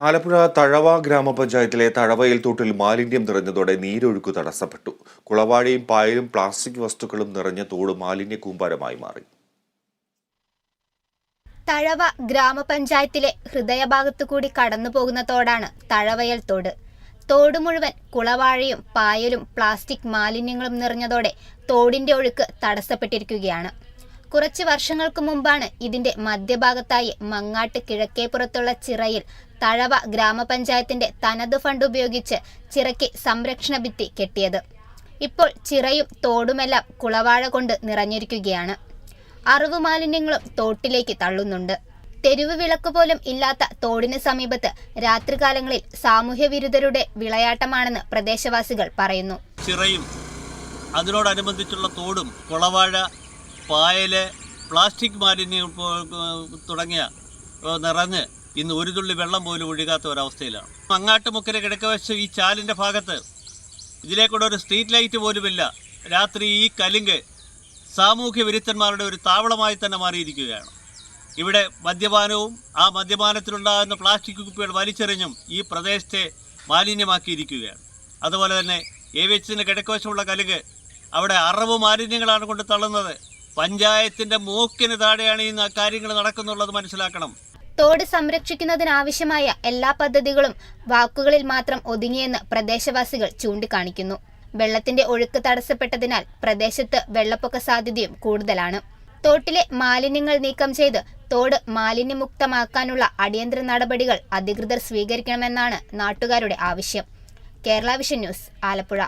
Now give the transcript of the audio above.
ആലപ്പുഴ തഴവ ഗ്രാമപഞ്ചായത്തിലെ തഴവയിൽ തോട്ടിൽ മാലിന്യം നിറഞ്ഞതോടെ നീരൊഴുക്ക് തടസ്സപ്പെട്ടു. കുളവാഴയും പായലും പ്ലാസ്റ്റിക് വസ്തുക്കളും നിറഞ്ഞ തോട് മാലിന്യ കൂമ്പാരമായി മാറി. തഴവ ഗ്രാമപഞ്ചായത്തിലെ ഹൃദയഭാഗത്തു കൂടി കടന്നു പോകുന്ന തോടാണ് തഴവയൽ തോട്. തോട് മുഴുവൻ കുളവാഴയും പായലും പ്ലാസ്റ്റിക് മാലിന്യങ്ങളും നിറഞ്ഞതോടെ തോടിന്റെ ഒഴുക്ക് തടസ്സപ്പെട്ടിരിക്കുകയാണ്. കുറച്ച് വർഷങ്ങൾക്ക് മുമ്പാണ് ഇതിന്റെ മധ്യഭാഗത്തായി മങ്ങാട്ട് കിഴക്കേപ്പുറത്തുള്ള ചിറയിൽ തഴവ ഗ്രാമപഞ്ചായത്തിന്റെ തനത് ഫണ്ട് ഉപയോഗിച്ച് ചിറയ്ക്ക് സംരക്ഷണ ഭിത്തി കെട്ടിയത്. ഇപ്പോൾ ചിറയും തോടുമെല്ലാം കുളവാഴ കൊണ്ട് നിറഞ്ഞിരിക്കുകയാണ്. അറിവ് മാലിന്യങ്ങളും തോട്ടിലേക്ക് തള്ളുന്നുണ്ട്. തെരുവ് വിളക്ക് പോലും ഇല്ലാത്ത തോടിന് സമീപത്ത് രാത്രികാലങ്ങളിൽ സാമൂഹ്യ വിരുദ്ധരുടെ വിളയാട്ടമാണെന്ന് പ്രദേശവാസികൾ പറയുന്നു. ചിറയും അതിനോടനുബന്ധിച്ചുള്ള തോടും കുളവാഴ പായൽ പ്ലാസ്റ്റിക് മാലിന്യം തുടങ്ങിയ നിറഞ്ഞ് ഇന്ന് ഒരു തുള്ളി വെള്ളം പോലും ഒഴുകാത്ത ഒരവസ്ഥയിലാണ്. മങ്ങാട്ടുമുക്കര കിഴക്കുവശം ഈ ചാലിന്റെ ഭാഗത്ത് ഇതിലേക്കൂടെ ഒരു സ്ട്രീറ്റ് ലൈറ്റ് പോലുമില്ല. രാത്രി ഈ കലുങ്ക് സാമൂഹ്യ വിരുദ്ധന്മാരുടെ ഒരു താവളമായി തന്നെ മാറിയിരിക്കുകയാണ്. ഇവിടെ മദ്യപാനവും ആ മദ്യപാനത്തിലുണ്ടാകുന്ന പ്ലാസ്റ്റിക് കുപ്പികൾ വലിച്ചെറിഞ്ഞും ഈ പ്രദേശത്തെ മാലിന്യമാക്കിയിരിക്കുകയാണ്. അതുപോലെ തന്നെ എ വി എച്ചിന്റെ കിഴക്കുവശമുള്ള കലുങ്ക് അവിടെ അറവ് മാലിന്യങ്ങളാണ് കൊണ്ട് തള്ളുന്നത്. പഞ്ചായത്തിന്റെ മൂക്കിന് താഴെയാണ് ഈ കാര്യങ്ങൾ നടക്കുന്നുള്ളത് മനസ്സിലാക്കണം. തോട് സംരക്ഷിക്കുന്നതിനാവശ്യമായ എല്ലാ പദ്ധതികളും വാക്കുകളിൽ മാത്രം ഒതുങ്ങിയെന്ന് പ്രദേശവാസികൾ ചൂണ്ടിക്കാണിക്കുന്നു. വെള്ളത്തിന്റെ ഒഴുക്ക് തടസ്സപ്പെട്ടതിനാൽ പ്രദേശത്ത് വെള്ളപ്പൊക്ക സാധ്യതയും കൂടുതലാണ്. തോട്ടിലെ മാലിന്യങ്ങൾ നീക്കം ചെയ്ത് തോട് മാലിന്യമുക്തമാക്കാനുള്ള അടിയന്തര നടപടികൾ അധികൃതർ സ്വീകരിക്കണമെന്നാണ് നാട്ടുകാരുടെ ആവശ്യം. Kerala vision news Alappuzha.